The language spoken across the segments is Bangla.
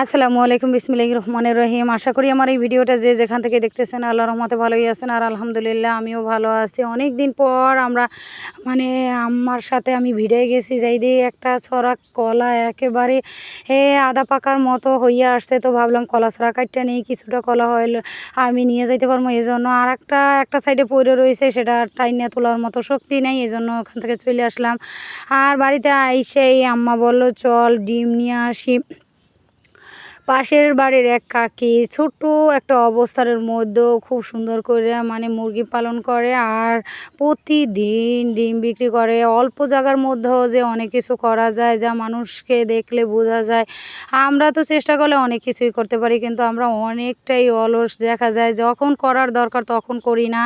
আসসালামু আলাইকুম বিসমিল্লাহ রহমানের রহিম। আশা করি আমার এই ভিডিওটা যে যেখান থেকে দেখতেছেন আল্লাহ রহমতে ভালোই আছেন। আর আলহামদুলিল্লাহ, আমিও ভালো আছি। অনেক দিন পর আমরা মানে আমার সাথে আমি ভিড়ে গেছি, যাই দিয়ে একটা ছড়া কলা একেবারে, এ আদা পাকার মতো হইয়া আসছে। তো ভাবলাম কলা ছড়া কাটটা নেই, কিছুটা কলা হইল, আমি নিয়ে যাইতে পারব। এই জন্য আর একটা একটা সাইডে পড়ে রয়েছে, সেটা টাইনে তোলার মতো শক্তি নেই এই জন্য ওখান থেকে চলে আসলাম। আর বাড়িতে আইসেই আম্মা বলল, চল ডিম নিয়ে আসি। পাশের বাড়ির এক কাকি ছোট্ট একটা অবস্থানের মধ্যেও খুব সুন্দর করে মানে মুরগি পালন করে আর প্রতিদিন ডিম বিক্রি করে। অল্প জায়গার মধ্যেও যে অনেক কিছু করা যায়, যা মানুষকে দেখলে বোঝা যায়। আমরা তো চেষ্টা করলে অনেক কিছুই করতে পারি, কিন্তু আমরা অনেকটাই অলস দেখা যায়। যখন করার দরকার তখন করি না।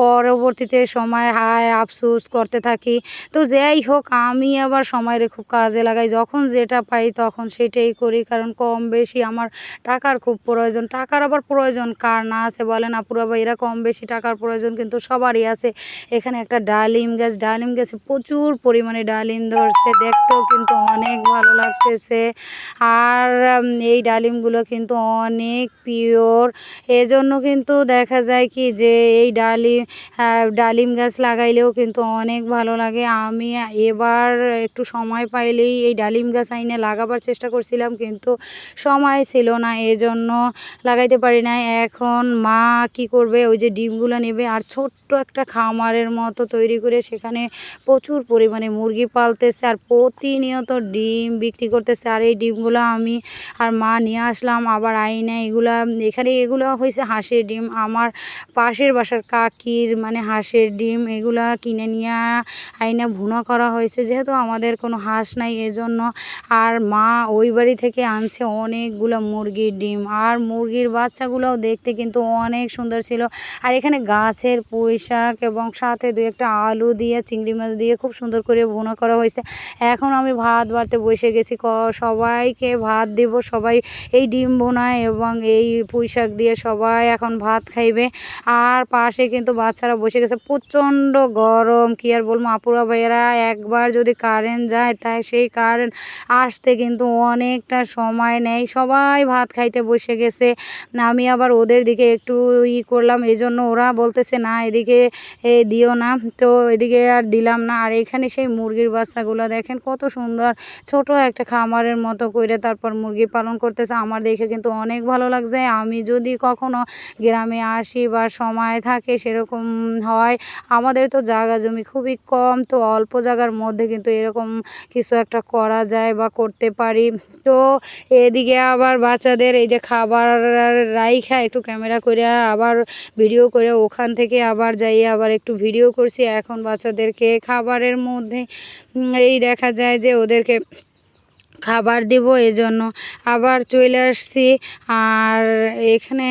পরবর্তীতে সময় হায় আফসোস করতে থাকি। তো যাই হোক, আমি আবার সময়রে খুব কাজে লাগাই। যখন যেটা পাই তখন সেটাই করি, কারণ কম বেশি আমার টাকার খুব প্রয়োজন। টাকার আবার প্রয়োজন কার না আছে বলেন আপুরা ভাইরা কম বেশি টাকার প্রয়োজন কিন্তু সবারই আছে। এখানে একটা ডালিম গাছ, ডালিম গাছে প্রচুর পরিমাণে ডালিম ধরছে, দেখতেও কিন্তু অনেক ভালো লাগতেছে। আর এই ডালিমগুলো কিন্তু অনেক পিওর। এজন্য কিন্তু দেখা যায় কি যে এই ডালিম ডালিম গাছ লাগাইলেও কিন্তু অনেক ভালো লাগে। আমি এবার একটু সময় পাইলেই এই ডালিম গাছ আইনে লাগাবার চেষ্টা করছিলাম, কিন্তু সময় ছিল না, এজন্য লাগাইতে পারি নাই। এখন মা কি করবে? ওই যে ডিমগুলো নেবে আর ছোট্ট একটা খামারের মতো তৈরি করে সেখানে প্রচুর পরিমাণে মুরগি পালতেছে আর প্রতিনিয়ত ডিম বিক্রি করতেছে। আর এই ডিমগুলো আমি আর মা নিয়ে আসলাম, আবার আইনে এগুলা, এখানে এগুলো হয়েছে হাঁসের ডিম। আমার পাশের বাসার কাকির মানে হাঁসের ডিম এগুলা কিনে নিয়ে আইনা ভুনা করা হয়েছে। যেহেতু আমাদের কোনো হাঁস নাই, এজন্য আর মা ওই বাড়ি থেকে আনছে অনেকগুলো মুরগির ডিম আর মুরগির বাচ্চাগুলোও দেখতে কিন্তু অনেক সুন্দর ছিল। আর এখানে গাছের পুঁই শাক এবং সাথে দু একটা আলু দিয়ে, চিংড়ি মাছ দিয়ে খুব সুন্দর করে ভুনা করা হয়েছে। এখন আমি ভাত বাড়তে বসে গেছি। ক, সবাইকে ভাত দেব, সবাই এই ডিম ভুনা এবং এই পুঁই শাক দিয়ে সবাই এখন ভাত খাইবে। আর পাশে কিন্তু বাচ্চারা বসে গেছে। প্রচণ্ড গরম, কি আর বলব, আপুরা ভাইয়েরা, একবার যদি কারেন্ট যায়, তাই সেই কারেন্ট আসতে কিন্তু অনেকটা সময় নেয়। সবাই ভাত খাইতে বসে গেছে। আমি আবার ওদের দিকে একটু ই করলাম এই জন্য ওরা বলতেছে, না, এদিকে দিও না। তো এদিকে আর দিলাম না। আর এখানে সেই মুরগির বাচ্চাগুলো দেখেন কত সুন্দর, ছোট একটা খামারের মতো করে তারপর মুরগি পালন করতেছে। আমার দেখে কিন্তু অনেক ভালো লাগছে। আমি যদি কখনো গ্রামে আসি বা সময় থাকে সেরকম হয়, আমাদের তো জায়গা জমি খুবই কম, তো অল্প জায়গার মধ্যে কিন্তু এরকম কিছু একটা করা যায় বা করতে পারি। তো এদিকে আবার বাচ্চাদের এই যে খাবার রাইখা, একটু ক্যামেরা করে আবার ভিডিও করে ওখান থেকে আবার যাই আবার একটু ভিডিও করছি। এখন বাচ্চাদেরকে খাবারের মধ্যে এই দেখা যায় যে ওদেরকে খাবার দেব, এজন্য আবার চলে আসছি। আর এখানে